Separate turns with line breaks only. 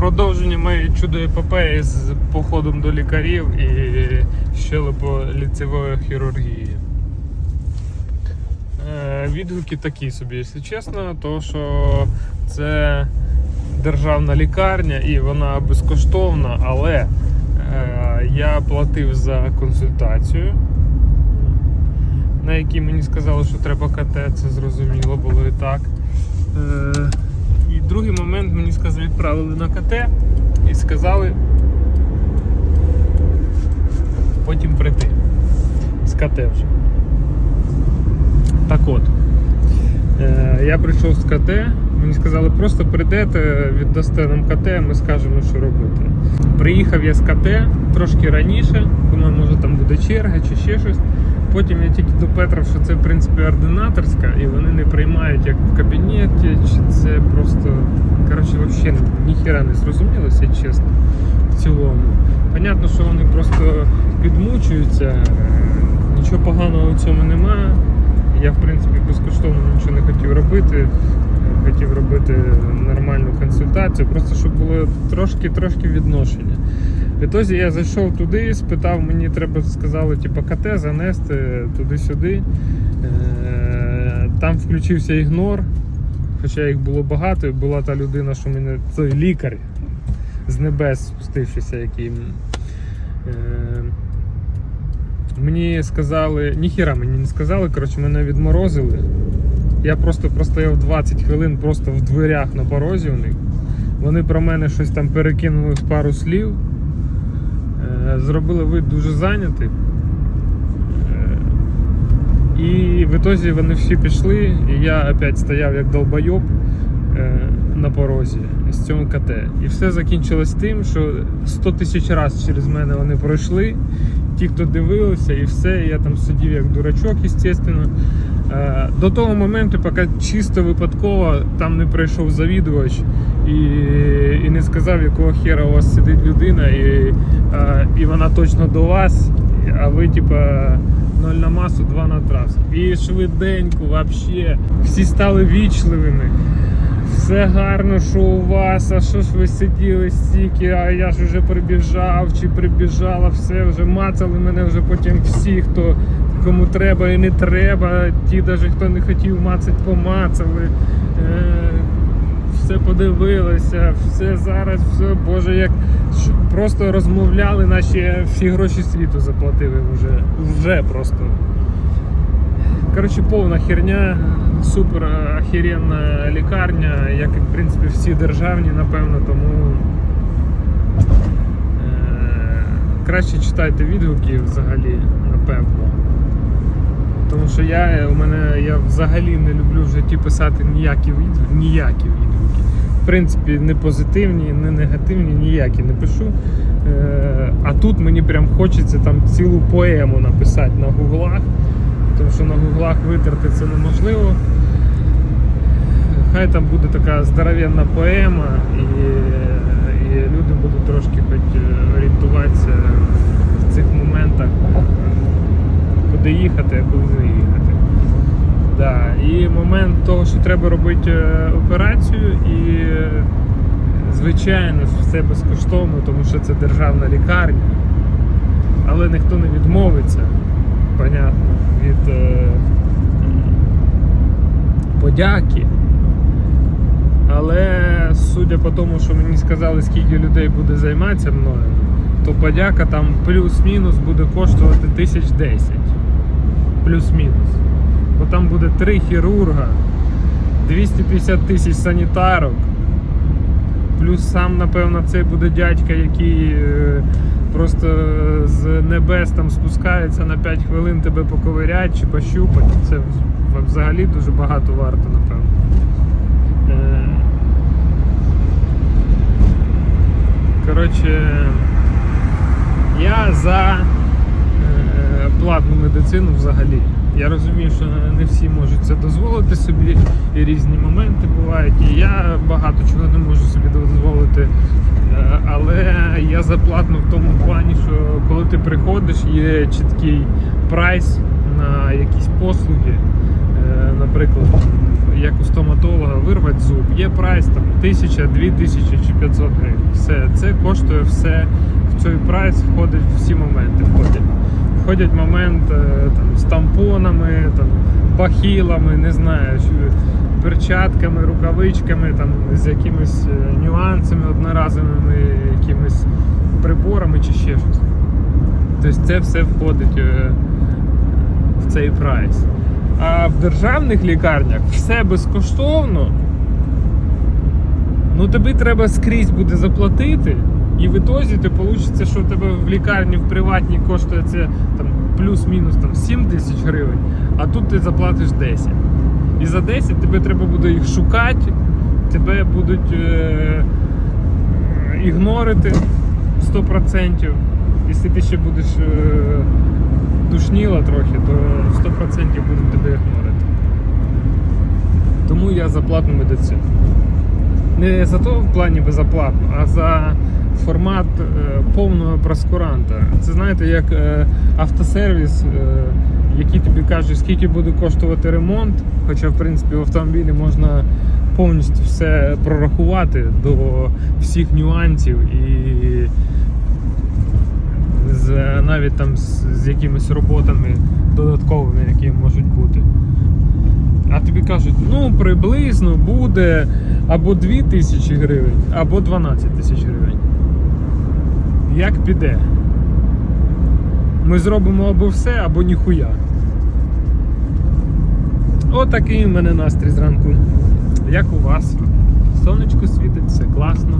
Продовження моєї чудо-епопеї з походом до лікарів і щелепо-ліцевої хірургії. Е, Відгуки такі собі, якщо чесно, то що це державна лікарня і вона безкоштовна, але е, я платив за консультацію, на якій мені сказали, що треба КТ, це зрозуміло було і так. Е, і другий сказали, відправили на КТ і сказали потім прийти з КТ вже. Так от. Е, я прийшов з КТ, мені сказали, просто прийдете, віддасте нам КТ, ми скажемо, що робити. Приїхав я з КТ трошки раніше, думаю, може там буде черга чи ще щось. Потім я тільки допетрав, що це в принципі ординаторська, і вони не приймають як в кабінеті, чи це просто. Коротше, взагалі ніхіра не зрозуміло, якщо чесно, в цілому. Понятно, що вони просто підмучуються, е, нічого поганого в цьому немає. Я, в принципі, безкоштовно нічого не хотів робити. Е, Хотів робити нормальну консультацію, просто щоб було трошки-трошки відношення. Відтоді я зайшов туди, спитав, мені треба сказали, типу, КТ занести туди-сюди. Е, Там включився ігнор, хоча їх було багато, і була та людина, що мене той лікар з небес спустившися, який. е, Мені сказали, ніхіра мені не сказали, коротше, мене відморозили. Я просто простояв 20 хвилин просто в дверях на порозі у них. Вони про мене щось там перекинули в пару слів. Е, Зробили вид дуже зайнятий. Е, І в ітозі вони всі пішли, і я опять стояв як долбойоб е, на порозі з цього КТ. І все закінчилось тим, що 100 тисяч разів через мене вони пройшли. Ті, хто дивилися, і все, я там сидів як дурачок, звісно. Е, До того моменту, поки чисто випадково там не прийшов завідувач і, і не сказав, якого хера у вас сидить людина, і, е, і вона точно до вас, а ви, типа, 0 на масу, 2 на трас. І швиденько, вообще, всі стали вічливими. Все гарно, що у вас, а що ж ви сиділи стільки, а я ж вже прибіжав чи прибіжала, все вже мацали мене вже потім всі, хто кому треба і не треба. Ті, навіть хто не хотів мацать, помацали. Е, все подивилися, все зараз, все, боже, як просто розмовляли, наші всі гроші світу заплатили вже. Вже просто. Коротше, повна херня, супер охеренна лікарня, як і в принципі всі державні, напевно, тому е, краще читайте відгуки взагалі, напевно. Тому що я, у мене, я взагалі не люблю в житті писати ніякі відгуки, ніякі відгуки. В принципі, не позитивні, не негативні, ніякі не пишу. Е, а тут мені прям хочеться там цілу поему написати на гуглах тому що на гуглах витерти це неможливо. Хай там буде така здоровенна поема, і, і люди будуть трошки хоч е, орієнтуватися в цих моментах, куди їхати, а куди не їхати. Да. І момент того, що треба робити е, операцію, і е, звичайно все безкоштовно, тому що це державна лікарня, але ніхто не відмовиться понятно, подяки. Але судя по тому, що мені сказали, скільки людей буде займатися мною, то подяка там плюс-мінус буде коштувати тисяч десять. Плюс-мінус. Бо там буде три хірурга, 250 тисяч санітарок. Плюс сам, напевно, це буде дядька, який е, просто з небес там спускається на 5 хвилин тебе поковирять чи пощупать. Це взагалі дуже багато варто, напевно. Е, Коротше, я за е, платну медицину взагалі. Я розумію, що не всі можуть це дозволити собі, і різні моменти бувають. І я багато чого не можу собі дозволити. Е, Але я за платну в тому плані, що коли ти приходиш, є чіткий прайс на якісь послуги. Е, Наприклад, як у стоматолога, вирвати зуб. Є прайс там 1000, 2000 чи 500 гривень. Все, це коштує все. В цей прайс входить всі моменти. Входять. Входять момент е, там, з тампонами, там, бахілами, не знаю, перчатками, рукавичками, там, з якимись е, нюансами одноразовими, якимись приборами чи ще щось. Тобто це все входить е, в цей прайс. А в державних лікарнях все безкоштовно. Ну тобі треба скрізь буде заплатити, і в ітозі ти вийде, що в тебе в лікарні в приватній коштує це там плюс-мінус там 7 тисяч гривень, а тут ти заплатиш 10. І за 10 тебе треба буде їх шукати, тебе будуть е- ігнорити 100%. Якщо ти ще будеш е- душніла трохи, то 100% будуть тебе ігнорити. Тому я за платну медицину. Не за то в плані безоплатно, а за формат е, повного проскуранта. Це знаєте, як е, автосервіс, е, який тобі каже, скільки буде коштувати ремонт. Хоча, в принципі, в автомобілі можна повністю все прорахувати до всіх нюансів і з, навіть там з, з якимись роботами додатковими, які можуть бути. А тобі кажуть, ну приблизно буде або 2 тисячі гривень, або 12 тисяч гривень. Як піде? Ми зробимо або все, або ніхуя. Отакий у мене настрій зранку. Як у вас? Сонечко світить, все класно.